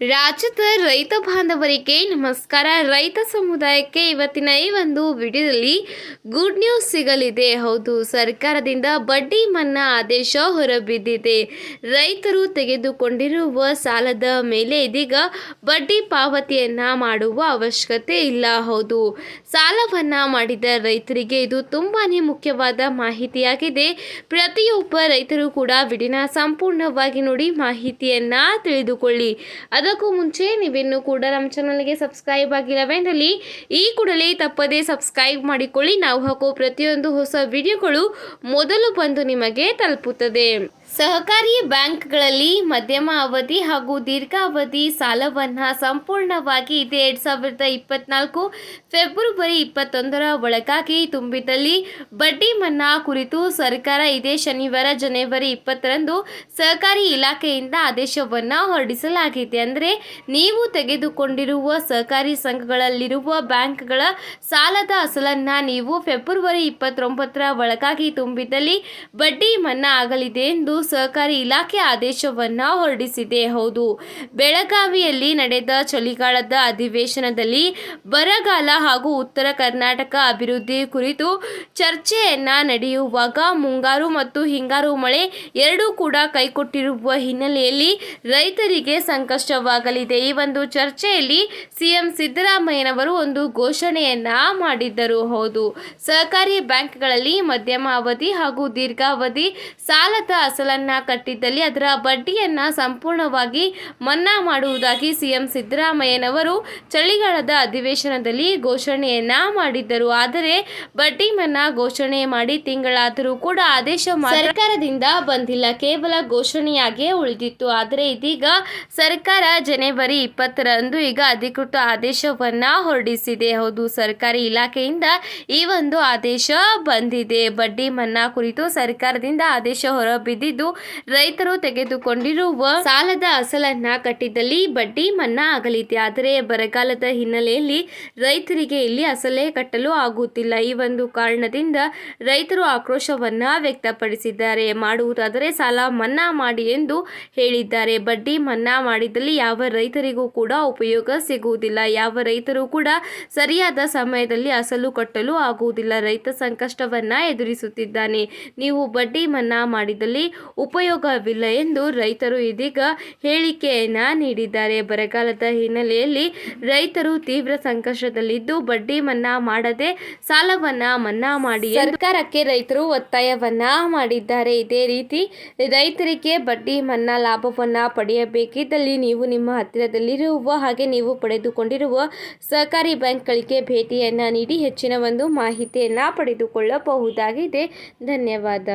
ರಾಜ್ಯದ ರೈತ ಬಾಂಧವರಿಗೆ ನಮಸ್ಕಾರ. ರೈತ ಸಮುದಾಯಕ್ಕೆ ಇವತ್ತಿನ ಈ ಒಂದು ವಿಡಿಯೋದಲ್ಲಿ ಗುಡ್ ನ್ಯೂಸ್ ಸಿಗಲಿದೆ. ಹೌದು, ಸರ್ಕಾರದಿಂದ ಬಡ್ಡಿ ಮನ್ನಾ ಆದೇಶ ಹೊರಬಿದ್ದಿದೆ. ರೈತರು ತೆಗೆದುಕೊಂಡಿರುವ ಸಾಲದ ಮೇಲೆ ಇದೀಗ ಬಡ್ಡಿ ಪಾವತಿಯನ್ನ ಮಾಡುವ ಅವಶ್ಯಕತೆ ಇಲ್ಲ. ಹೌದು, ಸಾಲವನ್ನ ಮಾಡಿದ ರೈತರಿಗೆ ಇದು ತುಂಬಾ ಮುಖ್ಯವಾದ ಮಾಹಿತಿಯಾಗಿದೆ. ಪ್ರತಿಯೊಬ್ಬ ರೈತರು ಕೂಡ ವಿಡಿನ ಸಂಪೂರ್ಣವಾಗಿ ನೋಡಿ ಮಾಹಿತಿಯನ್ನ ತಿಳಿದುಕೊಳ್ಳಿ. ಅದಕ್ಕೂ ಮುಂಚೆ ನೀವಿನ್ನೂ ಕೂಡ ನಮ್ಮ ಚಾನಲ್ಗೆ ಸಬ್ಸ್ಕ್ರೈಬ್ ಆಗಿಲ್ಲವೆಂದಲ್ಲಿ ಈ ಕೂಡಲೇ ತಪ್ಪದೇ ಸಬ್ಸ್ಕ್ರೈಬ್ ಮಾಡಿಕೊಳ್ಳಿ. ನಾವು ಹಾಕೋ ಪ್ರತಿಯೊಂದು ಹೊಸ ವಿಡಿಯೋಗಳು ಮೊದಲು ಬಂದು ನಿಮಗೆ ತಲುಪುತ್ತದೆ. ಸಹಕಾರಿ ಬ್ಯಾಂಕ್ಗಳಲ್ಲಿ ಮಧ್ಯಮ ಅವಧಿ ಹಾಗೂ ದೀರ್ಘಾವಧಿ ಸಾಲವನ್ನು ಸಂಪೂರ್ಣವಾಗಿ ಇದೆ. ಎರಡು ಸಾವಿರದ ಇಪ್ಪತ್ನಾಲ್ಕು ಫೆಬ್ರವರಿ ಇಪ್ಪತ್ತೊಂದರ ಒಳಗಾಗಿ ತುಂಬಿದಲ್ಲಿ ಬಡ್ಡಿ ಮನ್ನಾ ಕುರಿತು ಸರ್ಕಾರ ಇದೇ ಶನಿವಾರ ಜನವರಿ ಇಪ್ಪತ್ತರಂದು ಸಹಕಾರಿ ಇಲಾಖೆಯಿಂದ ಆದೇಶವನ್ನು ಹೊರಡಿಸಲಾಗಿದೆ. ಅಂದರೆ ನೀವು ತೆಗೆದುಕೊಂಡಿರುವ ಸಹಕಾರಿ ಸಂಘಗಳಲ್ಲಿರುವ ಬ್ಯಾಂಕ್ಗಳ ಸಾಲದ ಅಸಲನ್ನು ನೀವು ಫೆಬ್ರವರಿ ಇಪ್ಪತ್ತೊಂಬತ್ತರ ಒಳಗಾಗಿ ತುಂಬಿದಲ್ಲಿ ಬಡ್ಡಿ ಮನ್ನಾ ಆಗಲಿದೆ ಎಂದು ಸಹಕಾರಿ ಇಲಾಖೆ ಆದೇಶವನ್ನು ಹೊರಡಿಸಿದೆ. ಹೌದು, ಬೆಳಗಾವಿಯಲ್ಲಿ ನಡೆದ ಚಳಿಗಾಲದ ಅಧಿವೇಶನದಲ್ಲಿ ಬರಗಾಲ ಹಾಗೂ ಉತ್ತರ ಕರ್ನಾಟಕ ಅಭಿವೃದ್ಧಿ ಕುರಿತು ಚರ್ಚೆಯನ್ನ ನಡೆಯುವಾಗ ಮುಂಗಾರು ಮತ್ತು ಹಿಂಗಾರು ಮಳೆ ಎರಡೂ ಕೂಡ ಕೈಕೊಟ್ಟಿರುವ ಹಿನ್ನೆಲೆಯಲ್ಲಿ ರೈತರಿಗೆ ಸಂಕಷ್ಟವಾಗಲಿದೆ. ಈ ಒಂದು ಚರ್ಚೆಯಲ್ಲಿ ಸಿಎಂ ಸಿದ್ದರಾಮಯ್ಯನವರು ಒಂದು ಘೋಷಣೆಯನ್ನ ಮಾಡಿದ್ದರು. ಹೌದು ಸಹಕಾರಿ ಬ್ಯಾಂಕ್ಗಳಲ್ಲಿ ಮಧ್ಯಮ ಅವಧಿ ಹಾಗೂ ದೀರ್ಘಾವಧಿ ಸಾಲದ ಅಸಲನ್ನ ಕಟ್ಟಿದ್ದಲ್ಲಿ ಅದರ ಬಡ್ಡಿಯನ್ನ ಸಂಪೂರ್ಣವಾಗಿ ಮನ್ನಾ ಮಾಡುವುದಾಗಿ ಸಿಎಂ ಸಿದ್ದರಾಮಯ್ಯನವರು ಚಳಿಗಾಲದ ಅಧಿವೇಶನದಲ್ಲಿ ಘೋಷಣೆಯನ್ನ ಮಾಡಿದ್ದರು. ಆದರೆ ಬಡ್ಡಿ ಮನ್ನಾ ಘೋಷಣೆ ಮಾಡಿ ತಿಂಗಳಾದರೂ ಕೂಡ ಆದೇಶ ಸರ್ಕಾರದಿಂದ ಬಂದಿಲ್ಲ. ಕೇವಲ ಘೋಷಣೆಯಾಗಿಯೇ ಉಳಿದಿತ್ತು. ಆದರೆ ಇದೀಗ ಸರ್ಕಾರ ಜನವರಿ ಇಪ್ಪತ್ತರಂದು ಈಗ ಅಧಿಕೃತ ಆದೇಶವನ್ನ ಹೊರಡಿಸಿದೆ. ಹೌದು, ಸರ್ಕಾರಿ ಇಲಾಖೆಯಿಂದ ಈ ಒಂದು ಆದೇಶ ಬಂದಿದೆ. ಬಡ್ಡಿ ಮನ್ನಾ ಕುರಿತು ಸರ್ಕಾರದಿಂದ ಆದೇಶ ಹೊರಬಿದ್ದಿದ್ದು ರೈತರು ತೆಗೆದುಕೊಂಡಿರುವ ಸಾಲದ ಅಸಲನ್ನ ಕಟ್ಟಿದ್ದಲ್ಲಿ ಬಡ್ಡಿ ಮನ್ನಾ ಆಗಲಿದೆ. ಆದರೆ ಬರಗಾಲದ ಹಿನ್ನೆಲೆಯಲ್ಲಿ ರೈತರಿಗೆ ಇಲ್ಲಿ ಅಸಲೇ ಕಟ್ಟಲು ಆಗುತ್ತಿಲ್ಲ. ಈ ಒಂದು ಕಾರಣದಿಂದ ರೈತರು ಆಕ್ರೋಶವನ್ನ ವ್ಯಕ್ತಪಡಿಸಿದ್ದಾರೆ. ಮಾಡುವುದಾದರೆ ಸಾಲ ಮನ್ನಾ ಮಾಡಿ ಎಂದು ಹೇಳಿದ್ದಾರೆ. ಬಡ್ಡಿ ಮನ್ನಾ ಮಾಡಿದಲ್ಲಿ ಯಾವ ರೈತರಿಗೂ ಕೂಡ ಉಪಯೋಗ ಸಿಗುವುದಿಲ್ಲ. ಯಾವ ರೈತರು ಕೂಡ ಸರಿಯಾದ ಸಮಯದಲ್ಲಿ ಅಸಲು ಕಟ್ಟಲು ಆಗುವುದಿಲ್ಲ. ರೈತ ಸಂಕಷ್ಟವನ್ನ ಎದುರಿಸುತ್ತಿದ್ದಾನೆ. ನೀವು ಬಡ್ಡಿ ಮನ್ನಾ ಮಾಡಿದಲ್ಲಿ ಉಪಯೋಗವಿಲ್ಲ ಎಂದು ರೈತರು ಇದೀಗ ಹೇಳಿಕೆಯನ್ನು ನೀಡಿದ್ದಾರೆ. ಬರಗಾಲದ ಹಿನ್ನೆಲೆಯಲ್ಲಿ ರೈತರು ತೀವ್ರ ಸಂಕಷ್ಟದಲ್ಲಿದ್ದು ಬಡ್ಡಿ ಮನ್ನಾ ಮಾಡದೆ ಸಾಲವನ್ನ ಮನ್ನಾ ಮಾಡಿ ಸರ್ಕಾರಕ್ಕೆ ರೈತರು ಒತ್ತಾಯವನ್ನ ಮಾಡಿದ್ದಾರೆ. ಇದೇ ರೀತಿ ರೈತರಿಗೆ ಬಡ್ಡಿ ಮನ್ನಾ ಲಾಭವನ್ನ ಪಡೆಯಬೇಕಿದ್ದಲ್ಲಿ ನೀವು ನಿಮ್ಮ ಹತ್ತಿರದಲ್ಲಿರುವ ಹಾಗೆ ನೀವು ಪಡೆದುಕೊಂಡಿರುವ ಸಹಕಾರಿ ಬ್ಯಾಂಕ್ಗಳಿಗೆ ಭೇಟಿಯನ್ನ ನೀಡಿ ಹೆಚ್ಚಿನ ಒಂದು ಮಾಹಿತಿಯನ್ನ ಪಡೆದುಕೊಳ್ಳಬಹುದಾಗಿದೆ. ಧನ್ಯವಾದ.